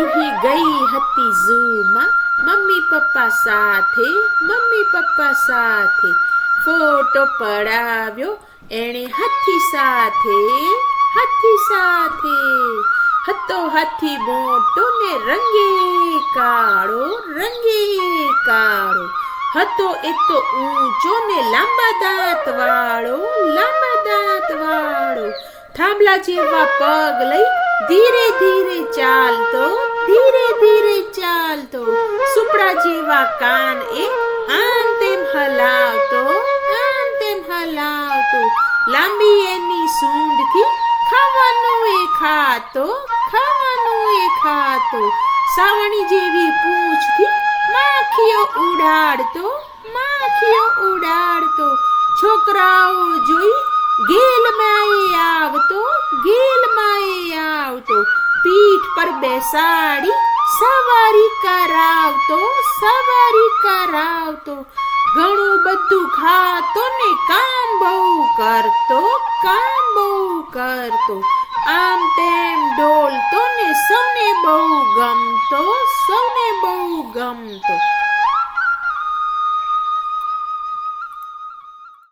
રૂહી ગઈ હતી ઝૂમાં. Mummy papa સાથે, મમ્મી પપ્પા સાથે ફોટો પડાવ્યો. એણે હાથી સાથે હાથી સાથે હતો હાથી મોટો ને રંગે કાળો રંગે કાળો. હતો એ તો ઊંચો ને લાંબા દાંત વાળો, લાંબા દાંત વાળો. થાંભલા જેવા પગ લઈ ધીરે ધીરે ચાલતો ચાલતો સુપડા જેવા કાન એ આમ તેમ હલાવતો આમ તેમ હલાવતો. લાંબી એની સૂંઢથી ખાવાનું એ ખાતો, ખાવાનું એ ખાતો. સાવણી જેવી પૂંછથી માખીઓ ઉડાડતો માખીઓ ઉડાડતો. છોકરાઓ જોઈ ગેલ માએ આવતો ગેલ માએ આવતો. પીઠ પર બેસાડી સવારી કરાવતો સવારી કરાવતો. ઘણું બધું ખાતો ને કામ બહુ કરતો, કામ બહુ કરતો. આમ તેમ ડોલતો ને સૌને બહુ ગમતો, સૌને બહુ ગમતો.